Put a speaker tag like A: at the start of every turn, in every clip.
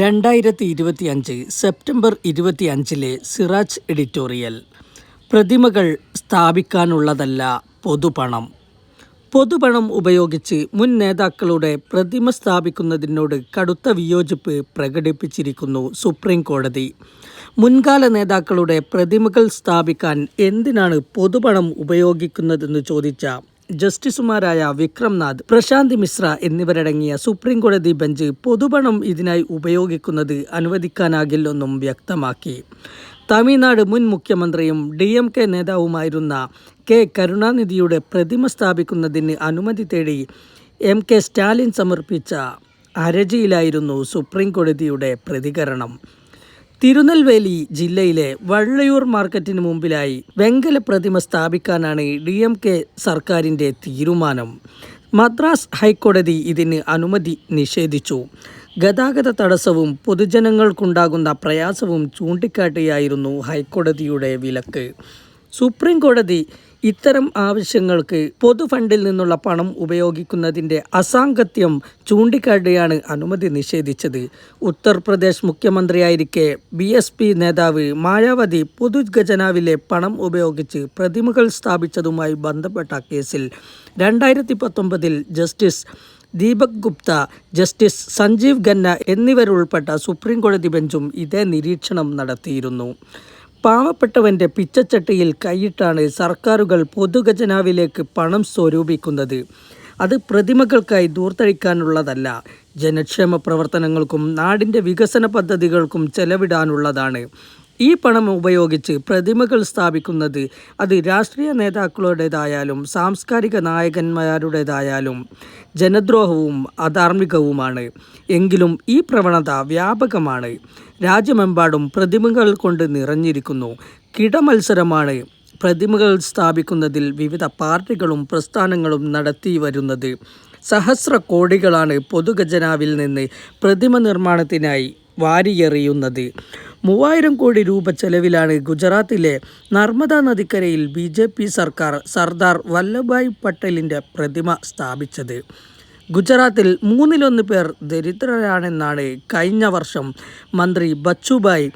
A: രണ്ടായിരത്തി ഇരുപത്തി അഞ്ച് സെപ്റ്റംബർ ഇരുപത്തി അഞ്ചിലെ സിറാജ് എഡിറ്റോറിയൽ. പ്രതിമകൾ സ്ഥാപിക്കാനുള്ളതല്ല പൊതുപണം. പൊതുപണം ഉപയോഗിച്ച് മുൻ നേതാക്കളുടെ പ്രതിമ സ്ഥാപിക്കുന്നതിനോട് കടുത്ത വിയോജിപ്പ് പ്രകടിപ്പിച്ചിരിക്കുന്നു സുപ്രീം കോടതി. മുൻകാല നേതാക്കളുടെ പ്രതിമകൾ സ്ഥാപിക്കാൻ എന്തിനാണ് പൊതുപണം ഉപയോഗിക്കുന്നതെന്ന് ചോദിച്ച ജസ്റ്റിസുമാരായ വിക്രംനാഥ് പ്രശാന്ത് മിശ്ര എന്നിവരടങ്ങിയ സുപ്രീം കോടതി ബെഞ്ച് പൊതുപണം ഇതിനായി ഉപയോഗിക്കുന്നത് അനുവദിക്കാനാകില്ലെന്നും വ്യക്തമാക്കി. തമിഴ്നാട് മുൻ മുഖ്യമന്ത്രിയും ഡി എം കെ നേതാവുമായിരുന്ന കെ കരുണാനിധിയുടെ പ്രതിമ സ്ഥാപിക്കുന്നതിന് അനുമതി തേടി എം കെ സ്റ്റാലിൻ സമർപ്പിച്ച ഹർജിയിലായിരുന്നു സുപ്രീം കോടതിയുടെ പ്രതികരണം. തിരുനെൽവേലി ജില്ലയിലെ വള്ളയൂർ മാർക്കറ്റിന് മുമ്പിലായി വെങ്കല പ്രതിമ സ്ഥാപിക്കാനാണ് ഡി എം കെ സർക്കാരിന്റെ തീരുമാനം. മദ്രാസ് ഹൈക്കോടതി ഇതിന് അനുമതി നിഷേധിച്ചു. ഗതാഗത തടസ്സവും പൊതുജനങ്ങൾക്കുണ്ടാകുന്ന പ്രയാസവും ചൂണ്ടിക്കാട്ടിയായിരുന്നു ഹൈക്കോടതിയുടെ വിലക്ക്. സുപ്രീം കോടതി ഇത്തരം ആവശ്യങ്ങൾക്ക് പൊതുഫണ്ടിൽ നിന്നുള്ള പണം ഉപയോഗിക്കുന്നതിന്റെ അസാംഗത്യം ചൂണ്ടിക്കാട്ടിയാണ് അനുമതി നിഷേധിച്ചത്. ഉത്തർപ്രദേശ് മുഖ്യമന്ത്രിയായിരിക്കെ ബി എസ് പി നേതാവ് മായാവതി പൊതുഖജനാവിലെ പണം ഉപയോഗിച്ച് പ്രതിമകൾ സ്ഥാപിച്ചതുമായി ബന്ധപ്പെട്ട കേസിൽ രണ്ടായിരത്തി പത്തൊമ്പതിൽ ജസ്റ്റിസ് ദീപക് ഗുപ്ത ജസ്റ്റിസ് സഞ്ജീവ് ഖന്ന എന്നിവരുൾപ്പെട്ട സുപ്രീം കോടതി ബെഞ്ചും ഇതേ നിരീക്ഷണം നടത്തിയിരുന്നു. പാവപ്പെട്ടവന്റെ പിച്ചച്ചട്ടിയിൽ കൈയിട്ടാണ് സർക്കാരുകൾ പൊതുഖജനാവിലേക്ക് പണം സ്വരൂപിക്കുന്നത്. അത് പ്രതിമകൾക്കായി ദൂർത്തഴിക്കാനുള്ളതല്ല. ജനക്ഷേമ പ്രവർത്തനങ്ങൾക്കും നാടിന്റെ വികസന പദ്ധതികൾക്കും ചെലവിടാനുള്ളതാണ്. ഈ പണം ഉപയോഗിച്ച് പ്രതിമകൾ സ്ഥാപിക്കുന്നത് അത് രാഷ്ട്രീയ നേതാക്കളുടേതായാലും സാംസ്കാരിക നായകന്മാരുടേതായാലും ജനദ്രോഹവും അധാർമികവുമാണ്. എങ്കിലും ഈ പ്രവണത വ്യാപകമാണ്. രാജ്യമെമ്പാടും പ്രതിമകൾ കൊണ്ട് നിറഞ്ഞിരിക്കുന്നു. കിടമത്സരമാണ് പ്രതിമകൾ സ്ഥാപിക്കുന്നതിൽ വിവിധ പാർട്ടികളും പ്രസ്ഥാനങ്ങളും നടത്തി വരുന്നത്. സഹസ്ര കോടികളാണ് പൊതുഖജനാവിൽ നിന്ന് പ്രതിമ നിർമ്മാണത്തിനായി വാരിയെറിയുന്നത്. മൂവായിരം കോടി രൂപ ചെലവിലാണ് ഗുജറാത്തിലെ നർമ്മദ നദിക്കരയിൽ ബി സർക്കാർ സർദാർ വല്ലഭായ് പട്ടേലിന്റെ പ്രതിമ സ്ഥാപിച്ചത്. ഗുജറാത്തിൽ മൂന്നിലൊന്ന് പേർ ദരിദ്രരാണെന്നാണ് കഴിഞ്ഞ വർഷം മന്ത്രി ബച്ചുഭായ്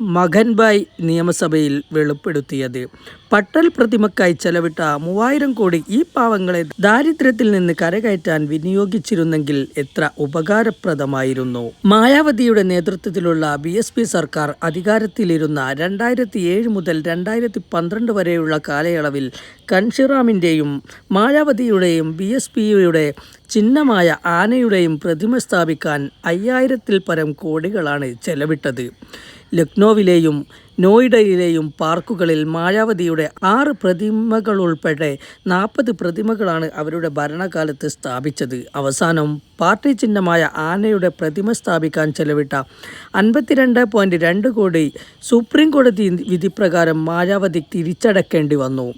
A: മഖൻഭായ് നിയമസഭയിൽ വെളിപ്പെടുത്തിയത്. പട്ടൽ പ്രതിമക്കായി ചെലവിട്ട മൂവായിരം കോടി ഈ പാവങ്ങളെ ദാരിദ്ര്യത്തിൽ നിന്ന് കരകയറ്റാൻ വിനിയോഗിച്ചിരുന്നെങ്കിൽ എത്ര ഉപകാരപ്രദമായിരുന്നു. മായാവതിയുടെ നേതൃത്വത്തിലുള്ള ബി എസ് പി സർക്കാർ അധികാരത്തിലിരുന്ന രണ്ടായിരത്തി ഏഴ് മുതൽ രണ്ടായിരത്തി പന്ത്രണ്ട് വരെയുള്ള കാലയളവിൽ കൻഷിറാമിന്റെയും മായാവതിയുടെയും ബി എസ് പിയുടെ ചിഹ്നമായ ആനയുടെയും പ്രതിമ സ്ഥാപിക്കാൻ അയ്യായിരത്തിൽ പരം കോടികളാണ് ചെലവിട്ടത്. ലക്നോവിലെയും നോയിഡയിലെയും പാർക്കുകളിൽ മായാവതിയുടെ ആറ് പ്രതിമകളുൾപ്പെടെ നാൽപ്പത് പ്രതിമകളാണ് അവരുടെ ഭരണകാലത്ത് സ്ഥാപിച്ചത്. അവസാനം പാർട്ടി ചിഹ്നമായ ആനയുടെ പ്രതിമ സ്ഥാപിക്കാൻ ചെലവിട്ട അൻപത്തിരണ്ട് പോയിന്റ് രണ്ട് കോടി സുപ്രീം കോടതി വിധിപ്രകാരം മായാവതി തിരിച്ചടക്കേണ്ടി വന്നു.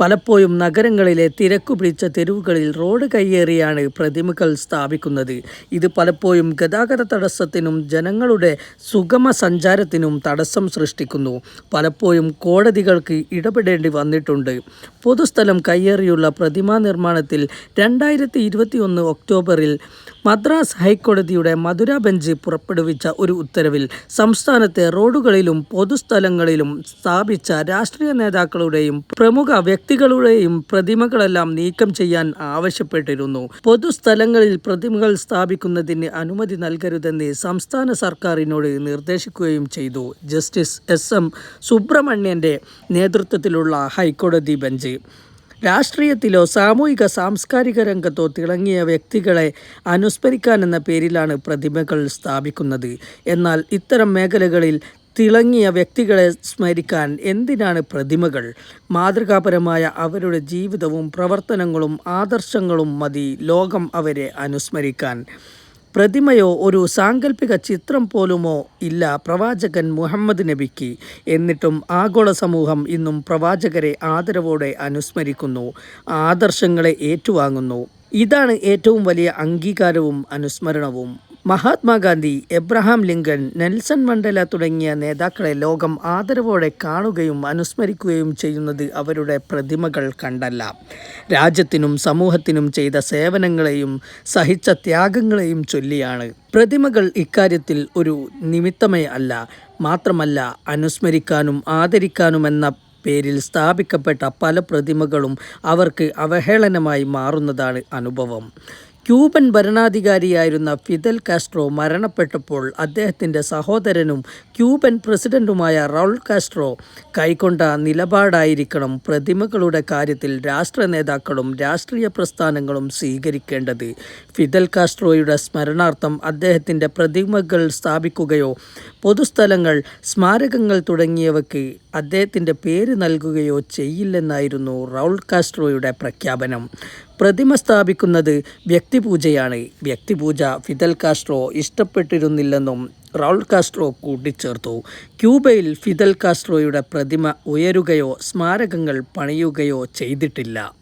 A: പലപ്പോഴും നഗരങ്ങളിലെ തിരക്കു പിടിച്ച തെരുവുകളിൽ റോഡ് കയ്യേറിയാണ് പ്രതിമകൾ സ്ഥാപിക്കുന്നത്. ഇത് പലപ്പോഴും ഗതാഗത തടസ്സത്തിനും ജനങ്ങളുടെ സുഗമ സഞ്ചാരത്തിനും തടസ്സം സൃഷ്ടിക്കുന്നു. പലപ്പോഴും കോടതികൾക്ക് ഇടപെടേണ്ടി വന്നിട്ടുണ്ട്. പൊതുസ്ഥലം കയ്യേറിയുള്ള പ്രതിമാ നിർമ്മാണത്തിൽ രണ്ടായിരത്തി ഇരുപത്തി ഒന്ന് ഒക്ടോബറിൽ മദ്രാസ് ഹൈക്കോടതിയുടെ മധുര ബെഞ്ച് പുറപ്പെടുവിച്ച ഒരു ഉത്തരവിൽ സംസ്ഥാനത്തെ റോഡുകളിലും പൊതുസ്ഥലങ്ങളിലും സ്ഥാപിച്ച രാഷ്ട്രീയ നേതാക്കളുടെയും പ്രമുഖ വ്യക്തികളുടെയും പ്രതിമകളെല്ലാം നീക്കം ചെയ്യാൻ ആവശ്യപ്പെട്ടിരുന്നു. പൊതുസ്ഥലങ്ങളിൽ പ്രതിമകൾ സ്ഥാപിക്കുന്നതിന് അനുമതി നൽകരുതെന്ന് സംസ്ഥാന സർക്കാരിനോട് നിർദ്ദേശിക്കുകയും ചെയ്തു. ജസ്റ്റിസ് എസ് എം സുബ്രഹ്മണ്യന്റെ നേതൃത്വത്തിലുള്ള ഹൈക്കോടതി ബെഞ്ച്. രാഷ്ട്രീയത്തിലോ സാമൂഹിക സാംസ്കാരിക രംഗത്തോ തിളങ്ങിയ വ്യക്തികളെ അനുസ്മരിക്കാനെന്ന പേരിലാണ് പ്രതിമകൾ സ്ഥാപിക്കുന്നത്. എന്നാൽ ഇത്തരം മേഖലകളിൽ തിളങ്ങിയ വ്യക്തികളെ സ്മരിക്കാൻ എന്തിനാണ് പ്രതിമകൾ? മാതൃകാപരമായ അവരുടെ ജീവിതവും പ്രവർത്തനങ്ങളും ആദർശങ്ങളും മതി ലോകം അവരെ അനുസ്മരിക്കാൻ. പ്രതിമയോ ഒരു സാങ്കല്പിക ചിത്രം പോലുമോ ഇല്ല പ്രവാചകൻ മുഹമ്മദ് നബിക്ക്. എന്നിട്ടും ആഗോള സമൂഹം ഇന്നും പ്രവാചകരെ ആദരവോടെ അനുസ്മരിക്കുന്നു ആദർശങ്ങളെ ഏറ്റുവാങ്ങുന്നു. ഇതാണ് ഏറ്റവും വലിയ അംഗീകാരവും അനുസ്മരണവും. Mahatma Gandhi Abraham Lincoln Nelson Mandela തുടങ്ങിയ നേതാക്കളെ ലോകം ആദരവോടെ കാണുകയും അനുസ്മരിക്കുകയും ചെയ്യുന്നത് അവരുടെ പ്രതിമകൾ കണ്ടല്ല. രാജ്യത്തിനും സമൂഹത്തിനും ചെയ്ത സേവനങ്ങളെയും സഹിച്ച ത്യാഗങ്ങളെയും ചൊല്ലിയാണ്. പ്രതിമകൾ ഇക്കാര്യത്തിൽ ഒരു നിമിത്തമേ അല്ല മാത്രമല്ല അനുസ്മരിക്കാനും ആദരിക്കാനുമെന്ന പേരിൽ സ്ഥാപിക്കപ്പെട്ട പല പ്രതിമകളും അവർക്ക് അവഹേളനമായി മാറുന്നതാണ് അനുഭവം. ക്യൂബൻ ഭരണാധികാരിയായിരുന്ന ഫിദൽ കാസ്ട്രോ മരണപ്പെട്ടപ്പോൾ അദ്ദേഹത്തിന്റെ സഹോദരനും ക്യൂബൻ പ്രസിഡന്റുമായ റൗൾ കാസ്ട്രോ കൈക്കൊണ്ട നിലപാടായിരിക്കണം പ്രതിമകളുടെ കാര്യത്തിൽ രാഷ്ട്ര നേതാക്കളും രാഷ്ട്രീയ പ്രസ്ഥാനങ്ങളും സ്വീകരിക്കേണ്ടത്. ഫിദൽ കാസ്ട്രോയുടെ സ്മരണാർത്ഥം അദ്ദേഹത്തിന്റെ പ്രതിമകൾ സ്ഥാപിക്കുകയോ പൊതുസ്ഥലങ്ങൾ സ്മാരകങ്ങൾ തുടങ്ങിയവയ്ക്ക് അദ്ദേഹത്തിന്റെ പേര് നൽകുകയോ ചെയ്യില്ലെന്നായിരുന്നു റൗൾ കാസ്ട്രോയുടെ പ്രഖ്യാപനം. പ്രതിമ സ്ഥാപിക്കുന്നത് വ്യക്തിപൂജയാണ്. വ്യക്തിപൂജ ഫിദൽ കാസ്ട്രോ ഇഷ്ടപ്പെട്ടിരുന്നില്ലെന്നും റൗൾ കാസ്ട്രോ കൂട്ടിച്ചേർത്തു. ക്യൂബയിൽ ഫിദൽ കാസ്ട്രോയുടെ പ്രതിമ ഉയരുകയോ സ്മാരകങ്ങൾ പണിയുകയോ ചെയ്തിട്ടില്ല.